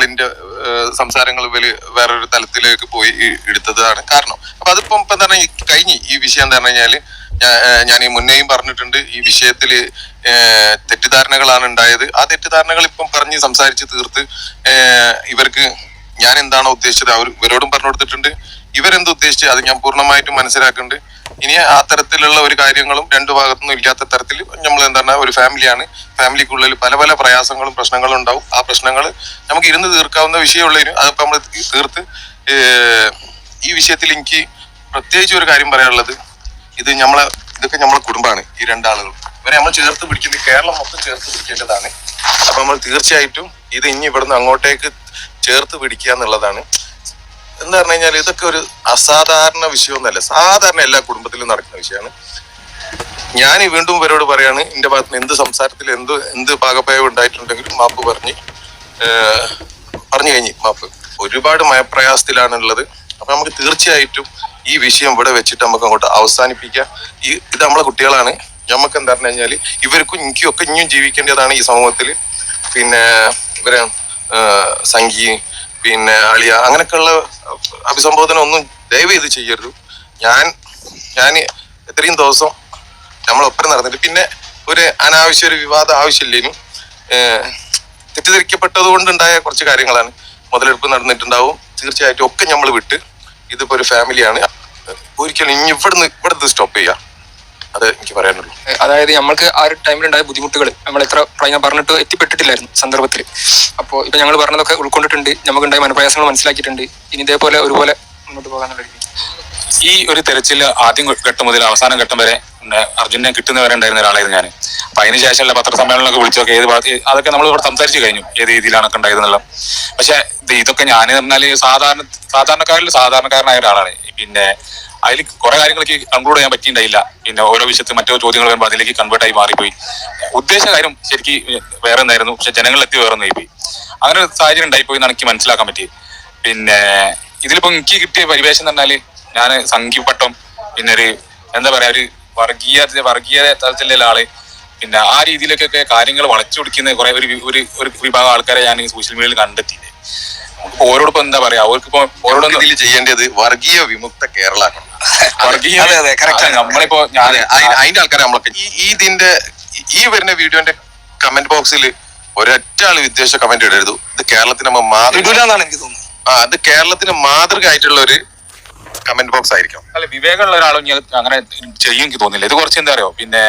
കാര്യങ്ങളിന്റെ ഏഹ്, സംസാരങ്ങൾ വലിയ വേറൊരു തലത്തിലേക്ക് പോയി എടുത്തതാണ് കാരണം. അപ്പൊ അതിപ്പം ഇപ്പൊ തന്നെ കഴിഞ്ഞു ഈ വിഷയം എന്താ പറഞ്ഞു കഴിഞ്ഞാൽ ഞാൻ ഈ മുന്നേയും പറഞ്ഞിട്ടുണ്ട്. ഈ വിഷയത്തിൽ തെറ്റിദ്ധാരണകളാണ് ഉണ്ടായത്. ആ തെറ്റിദ്ധാരണകൾ ഇപ്പം പറഞ്ഞ് സംസാരിച്ച് തീർത്ത് ഇവർക്ക് ഞാൻ എന്താണോ ഉദ്ദേശിച്ചത് അവർ ഇവരോടും പറഞ്ഞു കൊടുത്തിട്ടുണ്ട്. ഇവരെന്ത് ഉദ്ദേശിച്ച് അത് ഞാൻ പൂർണമായിട്ടും മനസ്സിലാക്കുന്നുണ്ട്. ഇനി ആ തരത്തിലുള്ള ഒരു കാര്യങ്ങളും രണ്ടു ഭാഗത്തുനിന്നും ഇല്ലാത്ത തരത്തിൽ നമ്മൾ എന്താണ് ഒരു ഫാമിലിയാണ്. ഫാമിലിക്കുള്ളിൽ പല പല പ്രയാസങ്ങളും പ്രശ്നങ്ങളും ഉണ്ടാവും. ആ പ്രശ്നങ്ങൾ നമുക്ക് ഇരുന്ന് തീർക്കാവുന്ന വിഷയമുള്ളതിന് അതിപ്പോ നമ്മൾ തീർത്ത് ഈ വിഷയത്തിൽ എനിക്ക് പ്രത്യേകിച്ച് ഒരു കാര്യം പറയാനുള്ളത്. ഇത് നമ്മളെ ഇതൊക്കെ നമ്മളെ കുടുംബമാണ് ഈ രണ്ടാളുകൾ ഇവരെ നമ്മൾ ചേർത്ത് പിടിക്കുന്നത് കേരളം മൊത്തം ചേർത്ത് പിടിക്കേണ്ടതാണ്. അപ്പൊ നമ്മൾ തീർച്ചയായിട്ടും ഇത് ഇനി ഇവിടുന്ന് അങ്ങോട്ടേക്ക് ചേർത്ത് പിടിക്കുക എന്നുള്ളതാണ്. എന്ന് പറഞ്ഞു കഴിഞ്ഞാൽ ഇതൊക്കെ ഒരു അസാധാരണ വിഷയമൊന്നുമല്ല. സാധാരണ എല്ലാ കുടുംബത്തിലും നടക്കുന്ന വിഷയമാണ്. ഞാൻ വീണ്ടും ഇവരോട് പറയാണ് എന്റെ ഭാഗത്ത് നിന്ന് എന്ത് സംസാരത്തിൽ എന്ത് എന്ത് പാകപ്പയവ് ഉണ്ടായിട്ടുണ്ടെങ്കിലും മാപ്പ് പറഞ്ഞ് പറഞ്ഞു കഴിഞ്ഞ് മാപ്പ്. ഒരുപാട് മയപ്രയാസത്തിലാണുള്ളത്. അപ്പൊ നമുക്ക് തീർച്ചയായിട്ടും ഈ വിഷയം ഇവിടെ വെച്ചിട്ട് നമുക്ക് അങ്ങോട്ട് അവസാനിപ്പിക്കാം. ഈ ഇത് നമ്മളെ കുട്ടികളാണ്. നമുക്ക് എന്താ പറഞ്ഞു കഴിഞ്ഞാൽ ഇവർക്കും എനിക്കും ഒക്കെ ഇനിയും ജീവിക്കേണ്ടതാണ് ഈ സമൂഹത്തിൽ പിന്നെ ഇവരെ സംഗി പിന്നെ അളിയ അങ്ങനെയൊക്കെയുള്ള അഭിസംബോധന ഒന്നും ദയവ് ചെയ്ത് ചെയ്യരുത്. ഞാൻ ഞാൻ ഇത്രയും ദിവസം നമ്മളൊപ്പം നടന്നിട്ട് പിന്നെ ഒരു അനാവശ്യ ഒരു വിവാദം ആവശ്യമില്ലേനും. തെറ്റിദ്ധരിക്കപ്പെട്ടത് കൊണ്ടുണ്ടായ കുറച്ച് കാര്യങ്ങളാണ് മുതലെടുപ്പ് നടന്നിട്ടുണ്ടാവും. തീർച്ചയായിട്ടും ഒക്കെ നമ്മൾ വിട്ട് ഇതിപ്പോ ഒരു ഫാമിലിയാണ് ഒരിക്കലും ഇനി ഇവിടുന്ന് ഇവിടുന്ന് സ്റ്റോപ്പ് ചെയ്യാം. അത് എനിക്ക് പറയാനുള്ളൂ. അതായത് നമ്മൾക്ക് ആ ഒരു ടൈമിൽ ടൈമിലുണ്ടായ ബുദ്ധിമുട്ടുകൾ നമ്മൾ എത്ര പ്രായം പറഞ്ഞിട്ട് എത്തിപ്പെട്ടിട്ടില്ലായിരുന്നു സന്ദർഭത്തിൽ അപ്പോൾ ഇപ്പൊ ഞങ്ങൾ പറഞ്ഞതൊക്കെ ഉൾക്കൊണ്ടിട്ടുണ്ട് നമുക്കുണ്ടായ മനപ്രയാസങ്ങൾ മനസ്സിലാക്കിയിട്ടുണ്ട്. ഇനി ഇതേപോലെ ഒരുപോലെ മുന്നോട്ട് പോകാനുള്ള ഈ ഒരു തെരച്ചിൽ ആദ്യം ഘട്ടം മുതൽ അവസാനം ഘട്ടം വരെ അർജുനെ കിട്ടുന്നവരെ ഉണ്ടായിരുന്ന ഒരാളായിരുന്നു ഞാൻ അപ്പൊ അതിനുശേഷമുള്ള പത്രസമ്മേളനമൊക്കെ വിളിച്ചൊക്കെ ഏത് ഭാഗത്ത് അതൊക്കെ നമ്മൾ ഇവിടെ സംസാരിച്ചു കഴിഞ്ഞു ഏത് രീതിയിലാണൊക്കെ ഉണ്ടായതെന്നുള്ള പക്ഷെ ഇത് ഇതൊക്കെ ഞാൻ പറഞ്ഞാൽ സാധാരണ സാധാരണക്കാരിൽ സാധാരണക്കാരനായ ഒരാളാണ്. പിന്നെ അതിൽ കുറെ കാര്യങ്ങളൊക്കെ കൺക്ലൂഡ് ചെയ്യാൻ പറ്റിയിട്ടുണ്ടായില്ല. പിന്നെ ഓരോ വിഷയത്തിൽ മറ്റോ ചോദ്യങ്ങൾ വരുമ്പോൾ അതിലേക്ക് കൺവേർട്ട് ആയി മാറിപ്പോയി. ഉദ്ദേശ കാര്യം ശരിക്ക് വേറെ ഒന്നായിരുന്നു പക്ഷെ ജനങ്ങളിലെത്തി വേറെ ഒന്നായി പോയി. അങ്ങനെ ഒരു സാഹചര്യം ഉണ്ടായിപ്പോയി എന്നാണ് എനിക്ക് മനസ്സിലാക്കാൻ പറ്റിയത് പിന്നെ ഇതിലിപ്പോ എനിക്ക് കിട്ടിയ പരിവേഷം എന്ന് പറഞ്ഞാൽ ഞാൻ സംഘിപ്പട്ടം പിന്നെ ഒരു എന്താ പറയാ ഒരു വർഗീയ വർഗീയ തലത്തിലുള്ള ആൾ പിന്നെ ആ രീതിയിലേക്കൊക്കെ കാര്യങ്ങൾ വളച്ചൊടിക്കുന്ന കുറെ ഒരു ഒരു വിഭാഗം ആൾക്കാരെ ഞാൻ സോഷ്യൽ മീഡിയയിൽ കണ്ടെത്തിയില്ലേ. നമുക്ക് ഓരോടിപ്പോ എന്താ പറയാ? അവർക്കിപ്പോ ഓരോടൊന്നും ഇതിൽ ചെയ്യേണ്ടത് വർഗീയ വിമുക്ത കേരള വർഗീയ. നമ്മളിപ്പോ അതിന്റെ ആൾക്കാരെ നമ്മളൊക്കെ ഈ ഇതിന്റെ ഈ വരുന്ന വീഡിയോന്റെ കമന്റ് ബോക്സിൽ ഒരൊറ്റ ആൾ വിദ്വേഷ കമന്റ് ഇടരുത്. ഇത് കേരളത്തിന് നമ്മ മാതൃക എനിക്ക് തോന്നുന്നത്. ആ അത് കേരളത്തിന് മാതൃക ആയിട്ടുള്ള ഒരു കമന്റ് ബോക്സ് ആയിരിക്കും അല്ല വിവേകമുള്ള ഒരാളും ഞാൻ അങ്ങനെ ചെയ്യും എനിക്ക് തോന്നില്ല ഇത് കുറച്ച് എന്താ അറിയോ? പിന്നെ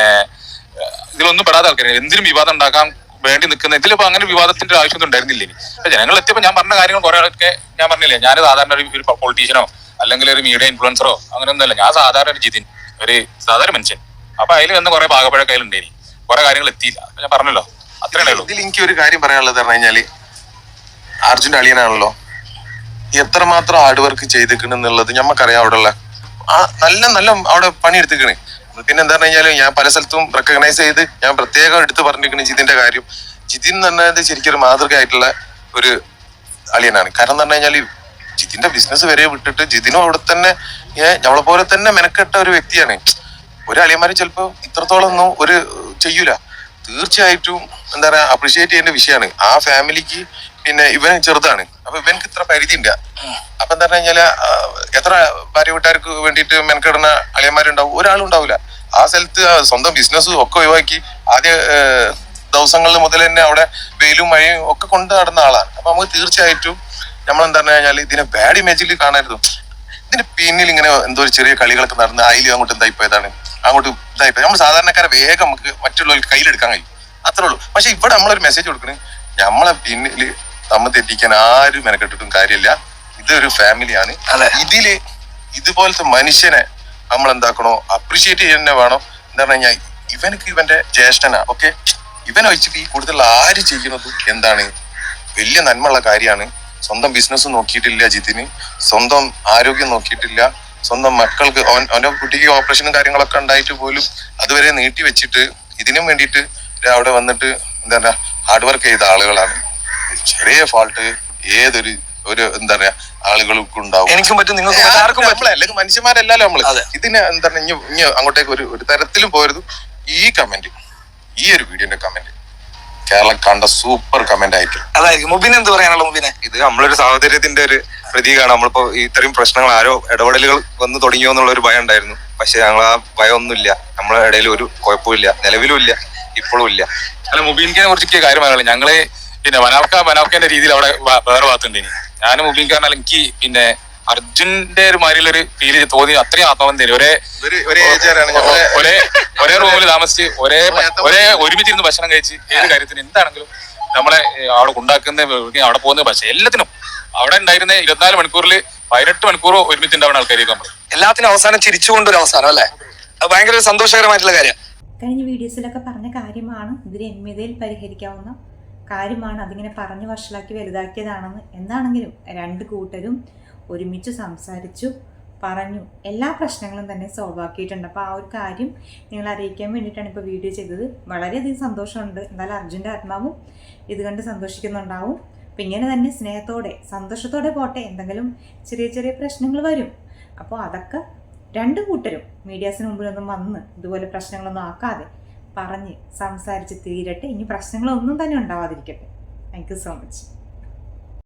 ഇതിലൊന്നും പെടാത്ത ആൾക്കാർ എന്തിനും വിവാദം ഉണ്ടാക്കാൻ വേണ്ടി നിൽക്കുന്ന ഇതിലിപ്പോ അങ്ങനെ വിവാദത്തിന്റെ ആവശ്യമൊന്നും ഉണ്ടായിരുന്നില്ല? ഇനി ജനങ്ങൾ എത്തിയപ്പോ ഞാൻ പറഞ്ഞ കാര്യങ്ങൾ കുറെ ഒക്കെ ഞാൻ പറഞ്ഞില്ലേ? ഞാൻ സാധാരണ ഒരു പൊളിറ്റീഷ്യനോ അല്ലെങ്കിൽ ഒരു മീഡിയ ഇൻഫ്ലുവൻസറോ അങ്ങനെ ഒന്നുമല്ല. ഞാൻ സാധാരണ ഒരു ജിതിൻ ഒരു സാധാരണ മനുഷ്യൻ. അപ്പൊ അതിൽ വന്ന് കുറെ പാകപ്പഴക്ക അതിലുണ്ടേനി കുറെ കാര്യങ്ങൾ എത്തിയില്ല. ഞാൻ പറഞ്ഞല്ലോ അത്രേ ഉള്ളൂ. ഇതിൽ എനിക്ക് ഒരു കാര്യം പറയാനുള്ളത് പറഞ്ഞു കഴിഞ്ഞാൽ അർജുൻ അളിയനാണല്ലോ. എത്രമാത്രം ഹാർഡ് വർക്ക് ചെയ്തിക്കണെന്നുള്ളത് ഞമ്മക്കറിയാം അവിടെ ഉള്ള ആ നല്ല നല്ല അവിടെ പണിയെടുത്തിക്കണ് പിന്നെ എന്താ പറഞ്ഞു കഴിഞ്ഞാൽ ഞാൻ പല സ്ഥലത്തും റെക്കഗ്നൈസ് ചെയ്ത് ഞാൻ പ്രത്യേകം എടുത്ത് പറഞ്ഞിരിക്കുന്നത് ജിതിന്റെ കാര്യം. ജിതിൻ എന്ന് പറഞ്ഞത് ശരിക്കും ഒരു മാതൃകയായിട്ടുള്ള ഒരു അളിയനാണ്. കാരണം എന്ന് പറഞ്ഞു കഴിഞ്ഞാൽ ജിതിന്റെ ബിസിനസ് വരെ വിട്ടിട്ട് ജിതിനും അവിടെ തന്നെ നമ്മളെ പോലെ തന്നെ മെനക്കെട്ട ഒരു വ്യക്തിയാണ്. ഒരു അളിയന്മാരും ചിലപ്പോ ഇത്രത്തോളം ഒന്നും ഒരു ചെയ്യൂല. തീർച്ചയായിട്ടും എന്താ പറയാ അപ്രീഷിയേറ്റ് ചെയ്യേണ്ട വിഷയമാണ്. ആ ഫാമിലിക്ക് പിന്നെ ഇവൻ ചെറുതാണ്. അപ്പൊ ഇവനക്ക് ഇത്ര പരിധി ഉണ്ട് അപ്പൊ എന്താ പറഞ്ഞു കഴിഞ്ഞാൽ എത്ര ഭാര്യ വീട്ടുകാർക്ക് വേണ്ടിയിട്ട് മെനക്കെടുന്ന അളിയന്മാരുണ്ടാവും? ഒരാളും ഉണ്ടാവില്ല ആ സ്ഥലത്ത് സ്വന്തം ബിസിനസ് ഒക്കെ ഒഴിവാക്കി ആദ്യ ദിവസങ്ങളിൽ മുതൽ തന്നെ അവിടെ വെയിലും മഴയും ഒക്കെ കൊണ്ട് നടന്ന ആളാണ്. അപ്പൊ നമുക്ക് തീർച്ചയായിട്ടും നമ്മൾ എന്താ പറഞ്ഞു കഴിഞ്ഞാൽ ഇതിനെ ബാഡ് ഇമേജിൽ കാണരുത്. ഇതിന്റെ പിന്നിൽ ഇങ്ങനെ എന്തോ ഒരു ചെറിയ കളികളൊക്കെ നടന്ന് അതിൽ അങ്ങോട്ട് എന്തായിപ്പോയതാണ് അങ്ങോട്ട് ഇതായിപ്പോയി നമ്മൾ സാധാരണക്കാരെ വേഗം നമുക്ക് മറ്റുള്ളവർക്ക് കയ്യിലെടുക്കാൻ കഴിയും. അത്രേ ഉള്ളൂ. പക്ഷെ ഇവിടെ നമ്മളൊരു മെസ്സേജ് കൊടുക്കണേ. നമ്മളെ പിന്നിൽ തമ്മ തെറ്റിക്കാൻ ആരും മെനക്കെട്ടിട്ടും കാര്യമില്ല. ഇതൊരു ഫാമിലിയാണ്. ഇതിൽ ഇതുപോലത്തെ മനുഷ്യനെ നമ്മൾ എന്താക്കണോ അപ്രീഷിയേറ്റ് ചെയ്യുന്ന വേണം. എന്താ പറഞ്ഞു കഴിഞ്ഞാൽ ഇവനക്ക് ഇവന്റെ ജ്യേഷ്ഠനാ ഓക്കെ ഇവനെ വെച്ചിട്ട് ഈ കൂടുതൽ ആര് ചെയ്യുന്നത്? എന്താണ്? വലിയ നന്മയുള്ള കാര്യമാണ്. സ്വന്തം ബിസിനസ് നോക്കിയിട്ടില്ല ജിതിന്. സ്വന്തം ആരോഗ്യം നോക്കിയിട്ടില്ല. സ്വന്തം മക്കൾക്ക് അവൻ അവന്റെ കുട്ടിക്ക് ഓപ്പറേഷനും കാര്യങ്ങളൊക്കെ ഉണ്ടായിട്ട് പോലും അതുവരെ നീട്ടി വെച്ചിട്ട് ഇതിനും വേണ്ടിയിട്ട് അവിടെ വന്നിട്ട് എന്താ പറയാ ഹാർഡ് വർക്ക് ചെയ്ത ആളുകളാണ്. ചെറിയ ഫാൾട്ട് ഏതൊരു ഒരു എന്താ പറയാ ആളുകൾക്ക് ഉണ്ടാവും. എനിക്കും പറ്റും നിങ്ങൾക്ക് ആർക്കും പറ്റും നമ്മളെ അല്ലെങ്കിൽ മനുഷ്യന്മാരല്ലല്ലോ നമ്മൾ. ഇതിന് എന്താ പറയുക ഇനി ഇനി അങ്ങോട്ടേക്ക് ഒരു ഒരു തരത്തിലും പോരുത്. ഈ കമന്റ് ഈ ഒരു വീഡിയോന്റെ കമന്റ് കേരളം കണ്ട സൂപ്പർ കമന്റ് ആയിരിക്കും. അതായിരിക്കും. മുബിന് മുബിൻ എന്ത് പറയാനുള്ള മുബിനെ? ഇത് നമ്മളൊരു സാഹചര്യത്തിന്റെ ഒരു പ്രതീകമാണ് നമ്മളിപ്പോ ഇത്രയും പ്രശ്നങ്ങൾ ആരോ ഇടപെടലുകൾ വന്നു തുടങ്ങിയോ എന്നുള്ള ഒരു ഭയം ഉണ്ടായിരുന്നു. പക്ഷെ ഞങ്ങൾ ആ ഭയം ഒന്നുമില്ല നമ്മളെ ഇടയിൽ ഒരു കുഴപ്പമില്ല നിലവിലും ഇല്ല ഇപ്പോഴും ഇല്ല. അല്ല മുബീൻഖിനെ കുറിച്ച് എനിക്ക് കാര്യം പറയാനുള്ളത്. ഞങ്ങൾ പിന്നെ വനാവക്ക വനാഫ്കന്റെ രീതിയിൽ അവിടെ വേറെ ഭാഗത്തുണ്ട് ഇനി ഞാൻ മുബീൻ കാരണം എനിക്ക് പിന്നെ അർജുന്റെ ഒരു മാതിരി ഒരു ഫീൽ തോന്നി അത്രയും ആത്മബന്ധം ഒരേ ഒരു ഒരേ ഒരേ റൂമിൽ താമസിച്ച് ഒരേ ഒരേ ഒരുമിച്ചിരുന്ന് ഭക്ഷണം കഴിച്ച് ഏത് കാര്യത്തിന് എന്താണെങ്കിലും നമ്മളെ അവിടെ ഉണ്ടാക്കുന്ന അവിടെ പോകുന്ന പക്ഷേ എല്ലാത്തിനും. അവിടെ ഉണ്ടായിരുന്ന ഇരുപത്തിനാല് മണിക്കൂറിൽ പതിനെട്ട് മണിക്കൂർ ഒരുമിച്ച് ഉണ്ടാവുന്ന ആൾക്കാർക്ക് നമ്മൾ എല്ലാത്തിനും അവസാനം ചിരിച്ചുകൊണ്ടൊരു അവസാനം അല്ലേ? അത് ഭയങ്കര സന്തോഷകരമായിട്ടുള്ള കാര്യം. കഴിഞ്ഞ വീഡിയോസിലൊക്കെ പറഞ്ഞ കാര്യമാണ് ഇതിന് രമ്യതയിൽ പരിഹരിക്കാവുന്ന കാര്യമാണ് അതിങ്ങനെ പറഞ്ഞു വഷളാക്കി വലുതാക്കിയതാണെന്ന് എന്നാണെങ്കിലും രണ്ട് കൂട്ടരും ഒരുമിച്ച് സംസാരിച്ചു പറഞ്ഞു. എല്ലാ പ്രശ്നങ്ങളും തന്നെ സോൾവ് ആക്കിയിട്ടുണ്ട്. അപ്പോൾ ആ ഒരു കാര്യം നിങ്ങൾ അറിയിക്കാൻ വേണ്ടിയിട്ടാണ് ഇപ്പോൾ വീഡിയോ ചെയ്തത്. വളരെയധികം സന്തോഷമുണ്ട്. എന്തായാലും അർജുന്റെ ആത്മാവും ഇത് കണ്ട് സന്തോഷിക്കുന്നുണ്ടാവും. അപ്പം ഇങ്ങനെ തന്നെ സ്നേഹത്തോടെ സന്തോഷത്തോടെ പോട്ടെ. എന്തെങ്കിലും ചെറിയ ചെറിയ പ്രശ്നങ്ങൾ വരും. അപ്പോൾ അതൊക്കെ രണ്ട് കൂട്ടരും മീഡിയാസിന് മുമ്പിലൊന്നും വന്ന് ഇതുപോലെ പ്രശ്നങ്ങളൊന്നും ആക്കാതെ പറഞ്ഞ് സംസാരിച്ച് തീരട്ടെ. ഇനി പ്രശ്നങ്ങളൊന്നും തന്നെ ഉണ്ടാവാതിരിക്കട്ടെ. Thank you so much